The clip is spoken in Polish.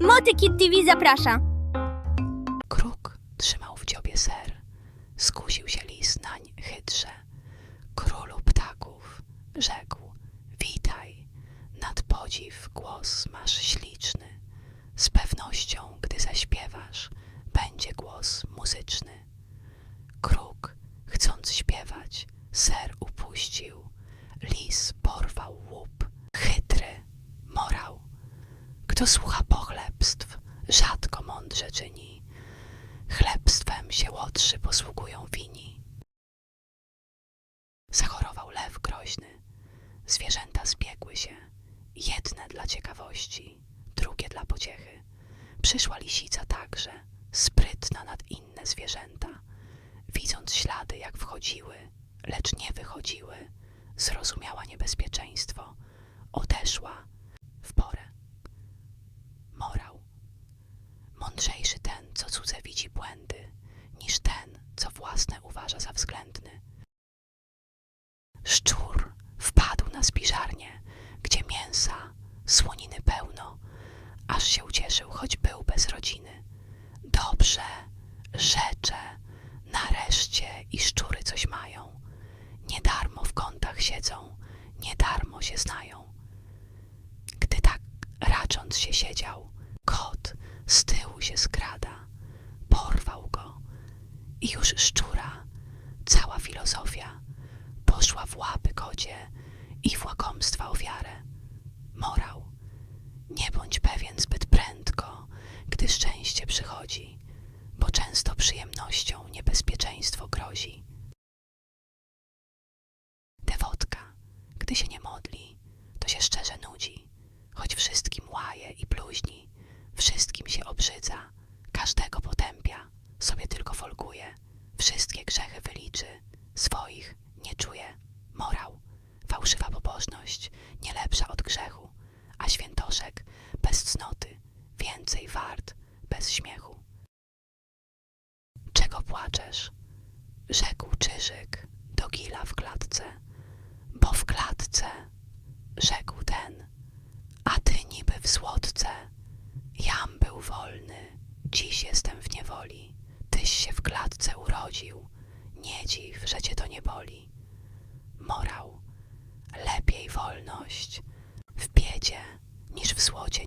Motykit TV zaprasza. Kruk trzymał w dziobie ser. Skusił się lis nań chytrze. Królu ptaków, rzekł, witaj. Nad podziw głos masz śliczny. Z pewnością, gdy zaśpiewasz, będzie głos muzyczny. Kruk, chcąc śpiewać, ser upuścił. Lis porwał łup, chytry, morał. Kto słucha rzadko mądrze czyni. Chlebstwem się łotrzy posługują wini. Zachorował lew groźny. Zwierzęta zbiegły się. Jedne dla ciekawości, drugie dla pociechy. Przyszła lisica także, sprytna nad inne zwierzęta. Widząc ślady, jak wchodziły, lecz nie wychodziły, zrozumiała niebezpieczeństwo. Odeszła w porę. Morał. Mądrzejszy ten, co cudze widzi błędy, niż ten, co własne uważa za względny. Szczur wpadł na spiżarnię, gdzie mięsa, słoniny pełno, aż się ucieszył, choć był bez rodziny. Dobrze, rzecze, nareszcie i szczury coś mają. Nie darmo w kątach siedzą, nie darmo się znają. Gdy tak racząc się siedział, kot z tyłu się skrada, porwał go i już szczura, cała filozofia, poszła w łapy kocie i w łakomstwa ofiarę. Morał, nie bądź pewien zbyt prędko, gdy szczęście przychodzi, bo często przyjemnością niebezpieczeństwo grozi. Dewotka, gdy się nie modli, to się szczerze wszystkie grzechy wyliczy, swoich nie czuje. Morał, fałszywa pobożność, nie lepsza od grzechu, a świętoszek bez cnoty, więcej wart bez śmiechu. Czego płaczesz? Rzekł Czyżyk do Gila w klatce, Nie dziw, że cię to nie boli. Morał. Lepiej wolność w biedzie niż w słodzie.